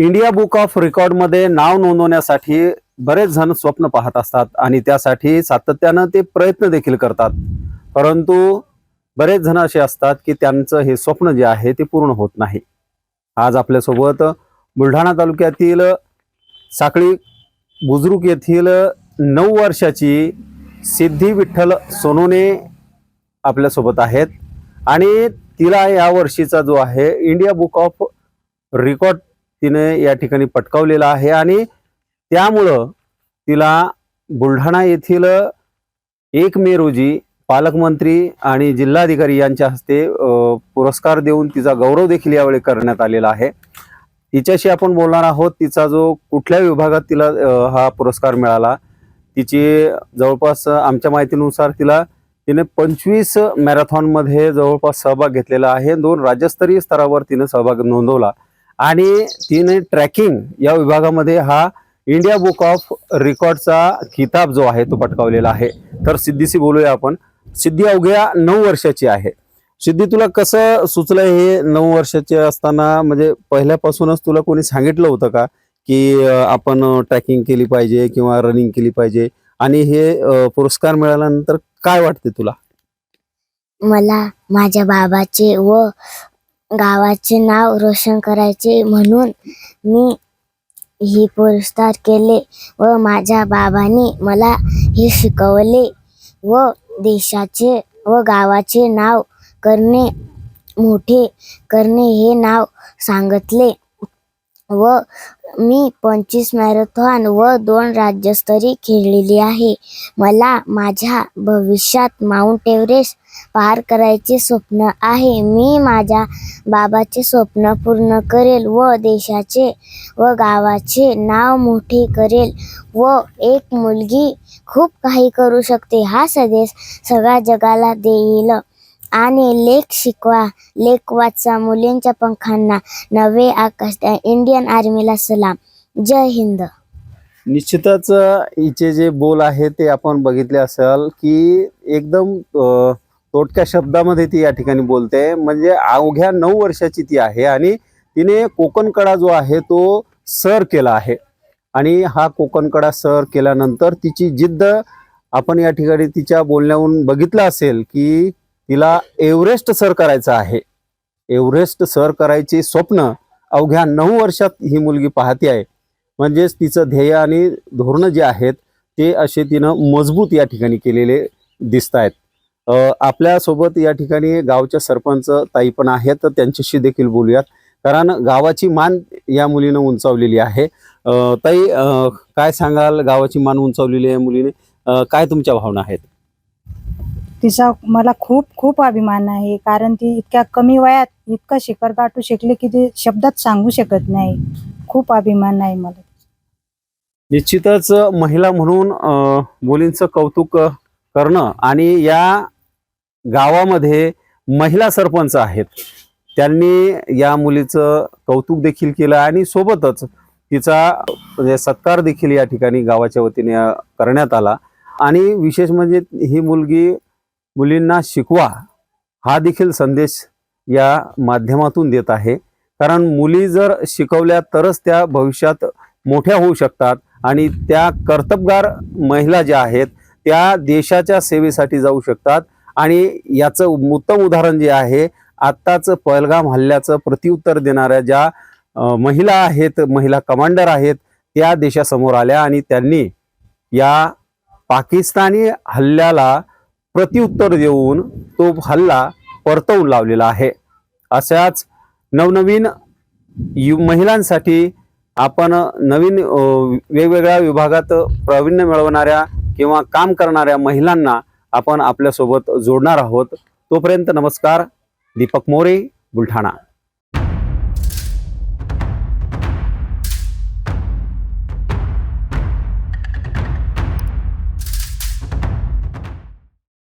India book of रेकॉर्डमध्ये नाव नोंदवण्यासाठी बरेच जण स्वप्न पाहत असतात आणि त्यासाठी सातत्यानं ते प्रयत्न देखील करतात. परंतु बरेच जण असे असतात की त्यांचं हे स्वप्न जे आहे ते पूर्ण होत नाही. आज आपल्यासोबत बुलढाणा तालुक्यातील साखळी बुजुर्ग येथील नऊ वर्षाची सिद्धी विठ्ठल सोनोने आपल्यासोबत आहेत. आणि तिला या वर्षीचा जो आहे इंडिया बुक ऑफ रेकॉर्ड तिने या ठिकाणी पटकावलेला आहे आणि त्यामुळं तिला बुलढाणा येथील एक मे रोजी पालकमंत्री आणि जिल्हाधिकारी यांच्या हस्ते पुरस्कार देऊन तिचा गौरव देखील यावेळी करण्यात आलेला आहे. तिच्याशी आपण बोलणार आहोत. तिचा जो कुठल्या विभागात तिला हा पुरस्कार मिळाला तिची जवळपास आमच्या माहितीनुसार तिला तिने पंचवीस मॅरेथॉनमध्ये जवळपास सहभाग घेतलेला आहे. दोन राज्यस्तरीय स्तरावर तिने सहभाग नोंदवला. आणि तिने ट्रॅकिंग या विभागामध्ये हा इंडिया बुक ऑफ रेकॉर्डचा खिताब जो आहे तो पटकावलेला आहे. तर सिद्धीशी बोलूया आपण. सिद्धी अवघ्या नऊ वर्षाची आहे. सिद्धी तुला कसं सुचलं हे नऊ वर्षाचे असताना? म्हणजे पहिल्यापासूनच तुला कोणी सांगितलं होतं का की आपण ट्रॅकिंग केली पाहिजे किंवा रनिंग केली पाहिजे? आणि हे पुरस्कार मिळाल्यानंतर काय वाटते तुला? मला माझ्या बाबाचे व गावाचे नाव रोशन करायचे म्हणून मी ही पुरस्कार केले व माझ्या बाबांनी मला हे शिकवले व देशाचे व गावाचे नाव करणे मोठे करणे हे नाव सांगितले व मी पंचवीस मॅरेथॉन व दोन राज्यस्तरीय खेळलेली आहे. मला माझ्या भविष्यात माउंट एव्हरेस्ट पार करायचे स्वप्न आहे. मी माझ्या बाबाचे स्वप्न पूर्ण करेल व देशाचे व गावाचे नाव मोठे करेल व एक मुलगी खूप काही करू शकते. हा संदेश सगळ्या जगाला देईल. आणि लेख शिकवा. लेख वाचा. मुलींच्या पंखांना नवे आकाश द्या. इंडियन आर्मीला सलाम. जय हिंद. निश्चितच हिचे जे बोल आहे ते आपण बघितले असाल की एकदम तोटक्या शब्दामध्ये ती या ठिकाणी बोलते. म्हणजे अवघ्या नऊ वर्षाची ती आहे आणि तिने कोकण कडा जो आहे तो सर केला आहे. आणि हा कोकण कडा सर केल्यानंतर तिची जिद्द आपण या ठिकाणी तिच्या बोलण्याहून बघितलं असेल की तिला एव्हरेस्ट सर करायचं आहे. एव्हरेस्ट सर करायचे स्वप्न अवघ्या नऊ वर्षात ही मुलगी पाहते आहे. म्हणजेच तिचं ध्येय आणि धोरणं जे आहेत ते असे तिनं मजबूत या ठिकाणी केलेले दिसत आहेत आपल्यासोबत या ठिकाणी गावच्या सरपंच ताई पण आहेत तर त्यांच्याशी देखील बोलूयात. कारण गावाची मान या मुलीनं उंचावलेली आहे. ताई काय सांगाल? गावाची मान उंचावलेली आहे मुलीने. काय तुमच्या भावना आहेत? तिचा मला खूप खूप अभिमान आहे. कारण ती इतक्या कमी वयात इतकं शिखर गाठू शकले की ती शब्दात सांगू शकत नाही. खूप अभिमान आहे मला. निश्चितच महिला म्हणून मुलींचं कौतुक करणं आणि या गावामध्ये महिला सरपंच आहेत. त्यांनी या मुलीचं कौतुक देखील केलं आणि सोबतच तिचा म्हणजे सत्कार देखील या ठिकाणी गावाच्या वतीने करण्यात आला. आणि विशेष म्हणजे ही मुलगी मुलींना शिकवा हा देखील संदेश या माध्यमातून देत आहे. कारण मुली जर शिकवल्या तरच त्या भविष्यात मोठ्या होऊ शकतात आणि त्या कर्तबगार महिला ज्या आहेत त्या देशाच्या सेवेसाठी जाऊ शकतात. आणि याचं उत्तम उदाहरण जे आहे आत्ताच पहलगाम हल्ल्याचं प्रत्युत्तर देणाऱ्या ज्या महिला आहेत महिला कमांडर आहेत त्या देशासमोर आल्या आणि त्यांनी या पाकिस्तानी हल्ल्याला प्रत्युत्तर देऊन तो हल्ला परतवून लावलेला आहे. अशाच नवनवीन यु महिलांसाठी आपण नवीन वेगवेगळ्या विभागात प्रावीण्य मिळवणाऱ्या किंवा काम करणाऱ्या महिलांना आपण आपल्यासोबत जोडणार आहोत. तोपर्यंत नमस्कार दीपक मोरे बुलढाणा.